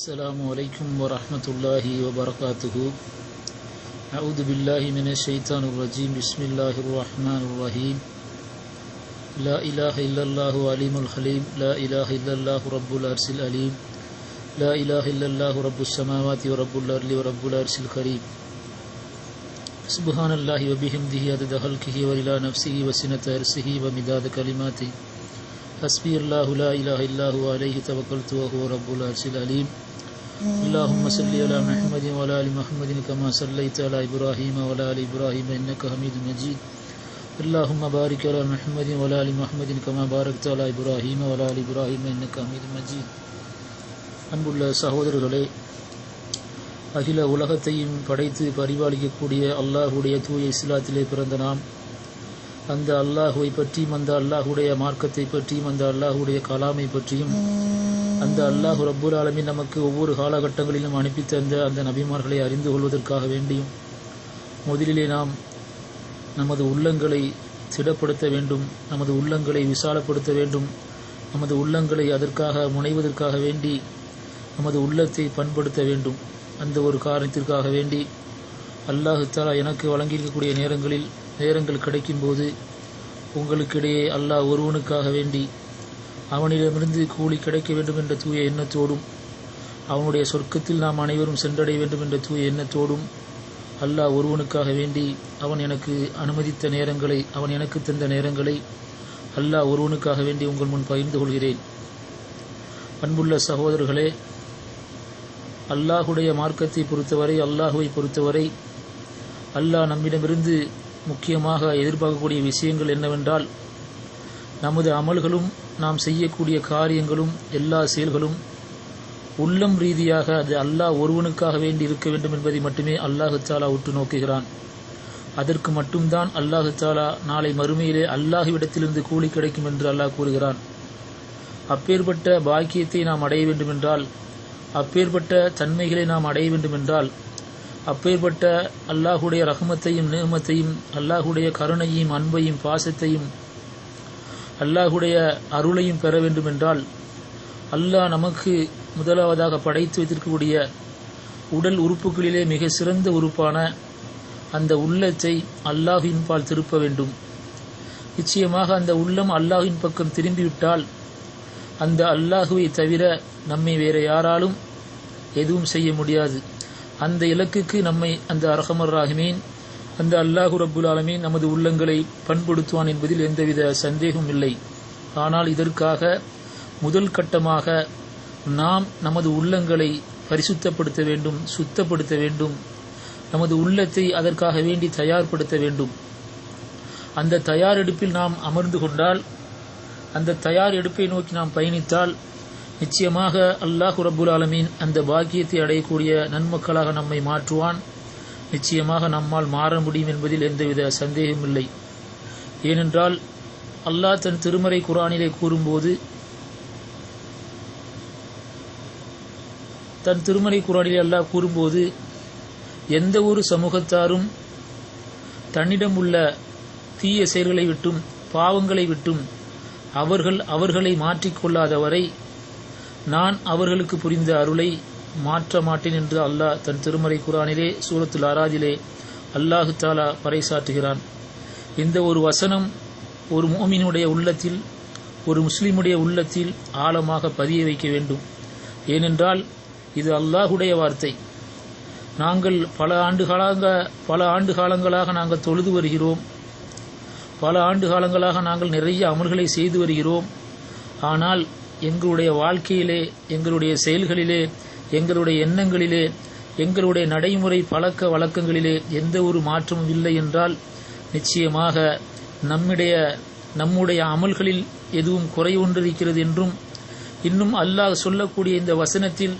السلام عليكم ورحمة الله وبركاته. أعوذ بالله من الشيطان الرجيم. بسم الله الرحمن الرحيم. لا إله إلا الله عليم الحليم لا إله إلا الله رب العرش العليم. لا إله إلا الله رب السماوات ورب الأرض ورب العرش الكريم. سبحان الله وبحمده عدد خلقه ورلا نفسه وسنة عرشه ومداد كلماته. حسبي الله لا إله إلا هو عليه توكلت وهو رب العرش العليم اللهم صل على محمد وعلى آل محمد كما صليت على إبراهيم وعلى آل إبراهيم إنك حميد مجيد اللهم بارك على محمد وعلى آل محمد كما باركت على إبراهيم وعلى آل إبراهيم إنك حميد مجيد அன்புள்ள சகோதரர்களே அகில உலகத்தையும் படைத்து பரிபாலிக்கக்கூடிய அல்லாஹுடைய தூய இஸ்லாத்திலே பிறந்த நாம் அந்த அல்லாஹுவை பற்றியும் அந்த அல்லாஹுடைய மார்க்கத்தை பற்றியும் அந்த அல்லாஹுடைய கலாமை பற்றியும் அந்த அல்லாஹு ரப்புல் ஆலமி நமக்கு ஒவ்வொரு காலகட்டங்களிலும் அனுப்பி தந்த அந்த நபிமார்களை அறிந்து கொள்வதற்காக வேண்டியும் முதலிலே நாம் நமது உள்ளங்களை திடப்படுத்த வேண்டும் நமது உள்ளங்களை விசாலப்படுத்த வேண்டும் நமது உள்ளங்களை அதற்காக முனைவதற்காக வேண்டி நமது உள்ளத்தை பண்படுத்த வேண்டும். அந்த ஒரு காரணத்திற்காக வேண்டி அல்லாஹு தாலா எனக்கு வழங்கியிருக்கக்கூடிய நேரங்களில் நேரங்கள் கிடைக்கும்போது உங்களுக்கிடையே அல்லாஹ் ஒருவனுக்காக வேண்டி அவனிடமிருந்து கூலி கிடைக்க வேண்டும் என்ற தூய எண்ணத்தோடும் அவனுடைய சொர்க்கத்தில் நாம் அனைவரும் சென்றடைய வேண்டும் என்ற தூய எண்ணத்தோடும் அல்லாஹ் ஒருவனுக்காக வேண்டி அவன் எனக்கு அனுமதித்த நேரங்களை அவன் எனக்கு தந்த நேரங்களை அல்லாஹ் ஒருவனுக்காக வேண்டி உங்கள் முன் பகிர்ந்து கொள்கிறேன். அன்புள்ள சகோதரர்களே அல்லாஹுடைய மார்க்கத்தை பொறுத்தவரை அல்லாஹுவை பொறுத்தவரை அல்லாஹ் நம்மிடமிருந்து முக்கியமாக எதிர்பார்க்கக்கூடிய விஷயங்கள் என்னவென்றால் நமது அமல்களும் நாம் செய்யக்கூடிய காரியங்களும் எல்லா செயல்களும் உள்ளம் ரீதியாக அது அல்லாஹ் ஒருவனுக்காக வேண்டி இருக்க வேண்டும் என்பதை மட்டுமே அல்லாஹு தாலா உற்று நோக்குகிறான். அதற்கு மட்டும்தான் அல்லாஹு தாலா நாளை மறுமையிலே அல்லாஹுவிடத்திலிருந்து கூலி கிடைக்கும் என்று அல்லாஹ் கூறுகிறான். அப்பேற்பட்ட பாக்கியத்தை நாம் அடைய வேண்டுமென்றால் அப்பேற்பட்ட தன்மைகளை நாம் அடைய வேண்டுமென்றால் அப்பேற்பட்ட அல்லாஹுடைய ரஹமத்தையும் நேமத்தையும் அல்லாஹுடைய கருணையும் அன்பையும் பாசத்தையும் அல்லாஹுடைய அருளையும் பெற வேண்டுமென்றால் அல்லாஹ் நமக்கு முதலாவதாக படைத்து வைத்திருக்கக்கூடிய உடல் உறுப்புகளிலே மிக சிறந்த உறுப்பான அந்த உள்ளத்தை அல்லாஹின் பால் திருப்ப வேண்டும். நிச்சயமாக அந்த உள்ளம் அல்லாஹின் பக்கம் திரும்பிவிட்டால் அந்த அல்லாஹுவை தவிர நம்மை வேற யாராலும் எதுவும் செய்ய முடியாது. அந்த இலக்குக்கு நம்மை அந்த அரஹமர் ராஹிமீன் அந்த அல்லாஹு ரபுல் ஆலமீன் நமது உள்ளங்களை பண்படுத்துவான் என்பதில் எந்தவித சந்தேகமும் இல்லை. ஆனால் இதற்காக முதல் கட்டமாக நாம் நமது உள்ளங்களை பரிசுத்தப்படுத்த வேண்டும் சுத்தப்படுத்த வேண்டும். நமது உள்ளத்தை அதற்காக வேண்டி தயார்படுத்த வேண்டும். அந்த தயார் எடுப்பில் நாம் அமர்ந்து கொண்டால் அந்த தயார் எடுப்பை நோக்கி நாம் பயணித்தால் நிச்சயமாக அல்லாஹு ரப்புல் ஆலமீன் அந்த பாக்கியத்தை அடையக்கூடிய நன்மக்களாக நம்மை மாற்றுவான். நிச்சயமாக நம்மால் மாற முடியும் என்பதில் எந்தவித சந்தேகமில்லை ஏனென்றால் அல்லாஹ் தன் திருமறை குரானிலே கூறும்போது தன் திருமறை குரானிலே அல்லாஹ் கூறும்போது எந்த ஒரு சமூகத்தாரும் தன்னிடம் உள்ள தீய செயல்களை விட்டும் பாவங்களை விட்டும் அவர்கள் அவர்களை மாற்றிக்கொள்ளாதவரை நான் அவர்களுக்கு புரிந்த அருளை மாற்ற மாட்டேன் என்று அல்லாஹ் தன் திருமறை குரானிலே சூரத்துல் அராதிலே அல்லாஹு தாலா பறைசாற்றுகிறான். இந்த ஒரு வசனம் ஒரு மோமினுடைய உள்ளத்தில் ஒரு முஸ்லிமுடைய உள்ளத்தில் ஆழமாக பதிய வைக்க வேண்டும். ஏனென்றால் இது அல்லாஹுடைய வார்த்தை. நாங்கள் பல ஆண்டு காலங்க பல ஆண்டு காலங்களாக நாங்கள் தொழுது வருகிறோம். பல ஆண்டு காலங்களாக நாங்கள் நிறைய அமல்களை செய்து வருகிறோம். ஆனால் எங்களுடைய வாழ்க்கையிலே எங்களுடைய செயல்களிலே எங்களுடைய எண்ணங்களிலே எங்களுடைய நடைமுறை பழக்க வழக்கங்களிலே எந்த ஒரு மாற்றமும் இல்லை என்றால் நிச்சயமாக நம்முடைய நம்முடைய அமல்களில் எதுவும் குறை ஒன்றிருக்கிறது என்றும் இன்னும் அல்லாஹ் சொல்லக்கூடிய இந்த வசனத்தில்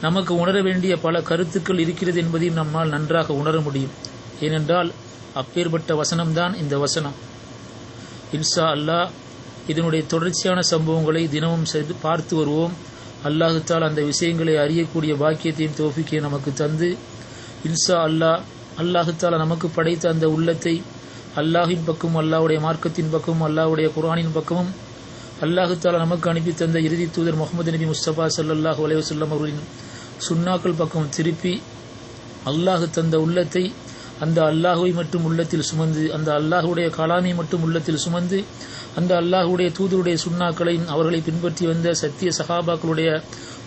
நமக்கு உணர வேண்டிய பல கருத்துக்கள் இருக்கிறது என்பதையும் நம்மால் நன்றாக உணர முடியும். ஏனென்றால் அப்பேற்பட்ட வசனம்தான் இந்த வசனம். இன்சா அல்லாஹ் இதனுடைய தொடர்ச்சியான சம்பவங்களை தினமும் செய்து பார்த்து வருவோம். அல்லாஹுத்தால் அந்த விஷயங்களை அறியக்கூடிய பாக்கியத்தையும் தோஃபிக்கை நமக்கு தந்து இன்சா அல்லாஹ் அல்லாஹுத்தால நமக்கு படைத்த அந்த உள்ளத்தை அல்லாஹின் பக்கமும் அல்லாஹ்வுடைய மார்க்கத்தின் பக்கமும் அல்லாஹுடைய குரானின் பக்கமும் அல்லாஹுத்தால நமக்கு அனுப்பி தந்த இறுதி தூதர் முகமது நபி முஸ்தபா சல்லாஹ் அலைஹி வஸல்லம் அவர்களின் சுன்னாக்கள் பக்கம் திருப்பி அல்லாஹு தந்த உள்ளத்தை அந்த அல்லாஹுவை மட்டும் உள்ளத்தில் சுமந்து அந்த அல்லாஹுடைய கலாமை மட்டும் உள்ளத்தில் சுமந்து அந்த அல்லாஹுடைய தூதருடைய சுண்ணாக்களையும் அவர்களை பின்பற்றி வந்த சத்திய சஹாபாக்களுடைய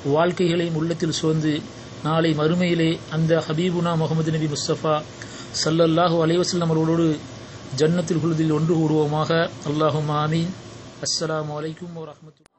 வாழ்க்கைகளையும் உள்ளத்தில் சுமந்து நாளை மறுமையிலே அந்த ஹபீபுனா முகமது நபி முஸ்தபா சல்லல்லாஹு அலைவசல்லம் அவர்களோடு ஜன்னத்தில் குழுதில் ஒன்று கூடுவோமாக அல்லாஹும் ஆமீன். அஸ்ஸலாமு வலைக்கும் வரஹ்மத்துல்லாஹி